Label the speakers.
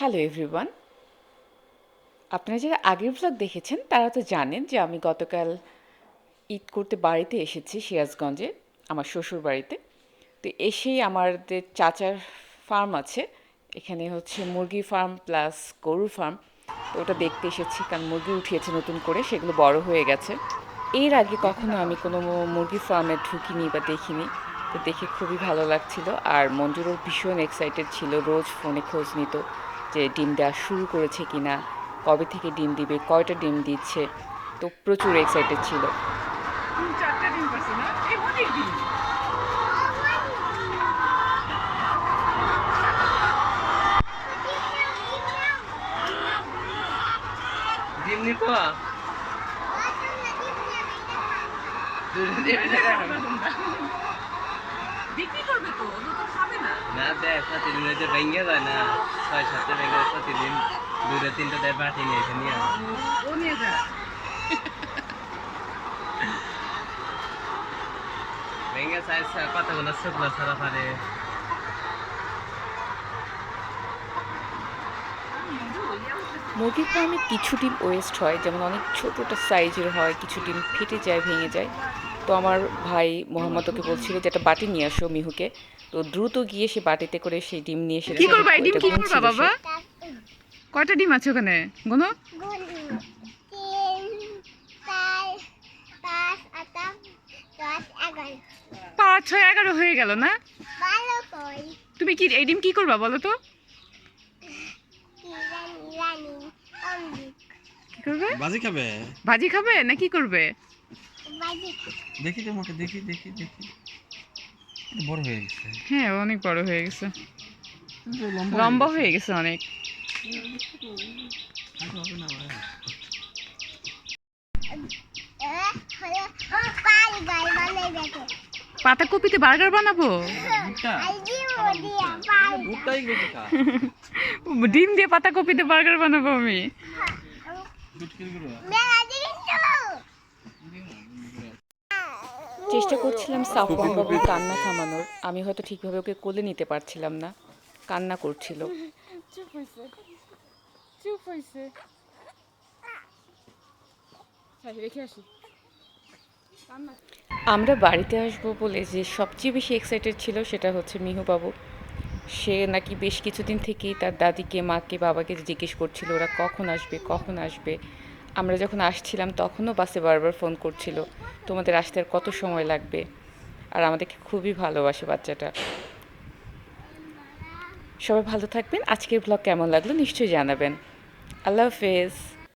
Speaker 1: Hello everyone আপনারা যারা আগের ব্লগ দেখেছেন, তারা তো জানেন যে আমি গতকাল ঈদ করতে বাড়িতে এসেছি সিরাজগঞ্জে, আমার শ্বশুর বাড়িতে। তো এসেই আমাদের চাচার ফার্ম আছে। এখানে হচ্ছে মুরগি ফার্ম প্লাস গরুর ফার্ম তো ওটা দেখতে এসেছি, কারণ মুরগি উঠিয়েছে নতুন করে, সেগুলো বড় হয়ে গেছে। এর আগে কখনো আমি কোনো মুরগি ফার্মে ঢুকিনি বা দেখিনি। তো দেখে খুবই ভালো লাগছিল, আর মঞ্জুরও ভীষণ এক্সাইটেড ছিল, রোজ ফোনে খোঁজ নিত। যে ডিম দেওয়া শুরু করেছে কিনা কবে থেকে ডিম দিবে কয়টা ডিম দিচ্ছে তো প্রচুর এক্সাইটেড ছিল।
Speaker 2: ডিম না?
Speaker 3: নিব
Speaker 2: বিক্রি করবে তো না
Speaker 3: না দেয় প্রতিদিন ওই যে ভেঙে যায় না ছয় সাতটা ভেঙে প্রতিদিন দুটো তিনটা দেয় বাটি নিয়ে এসে নিয়ে
Speaker 2: ও নিয়ে যায়
Speaker 3: ভেঙে চাই কতগুলো শুকনো ছাড়া পারে?
Speaker 1: মুরগির ফার্মে কিছু ডিম ওয়েস্ট হয় যেমন অনেক ছোটোটা সাইজের হয় কিছু ডিম ফেটে যায় ভেঙে যায়। তো আমার ভাই মোহাম্মদ ওকে বলছিল যে একটা বাটি নিয়ে আসো মিহুকে। তো দ্রুত গিয়ে সে বাটিতে করে সেই ডিম নিয়ে এসে
Speaker 2: কি করবা? ডিম কি করবা বাবা? কয়টা ডিম আছে ওখানে? গুনো?
Speaker 4: গুণ পাঁচ
Speaker 2: ছয় এগারো হয়ে গেল না? তুমি কি এই ডিম কি করবা বলো তো?
Speaker 5: বাজি খাবে?
Speaker 2: ভাজি খাবে না কি করবে?
Speaker 5: দেখি তোমাকে দেখি দেখি দেখি। বড় হয়ে গেছে।
Speaker 2: হ্যাঁ অনেক বড় হয়ে গেছে।
Speaker 5: লম্বা
Speaker 2: লম্বা হয়ে গেছে অনেক।
Speaker 4: দেখে
Speaker 2: পাতাকপিতে বার্গার বানাবো?
Speaker 4: দিয়া
Speaker 2: ডিম দিয়ে পাতাকপিতে বার্গার বানাবো আমি।
Speaker 1: চেষ্টা করছিলাম সাফওয়ান বাবুর কান্না থামানোর। আমি হয়তো ঠিকভাবে ওকে কোলে নিতে পারছিলাম না। কান্না করছিল।
Speaker 2: চুপ হইছে চুপ হইছে রেখে আসি।
Speaker 1: আমরা বাড়িতে আসব বলে যে সবচেয়ে বেশি এক্সাইটেড ছিল সেটা হচ্ছে মিহু বাবু সে নাকি বেশ কিছুদিন থেকেই তার দাদিকে মাকে বাবাকে জিজ্ঞেস করছিল ওরা কখন আসবে কখন আসবে। আমরা যখন আসছিলাম, তখনও বাসে বারবার ফোন করছিল, তোমাদের আসতে আর কত সময় লাগবে? আর আমাদেরকে খুবই ভালোবাসে বাচ্চাটা। সবাই ভালো থাকবেন। আজকের ব্লগ কেমন লাগল নিশ্চয়ই জানাবেন। আল্লাহ হাফেজ।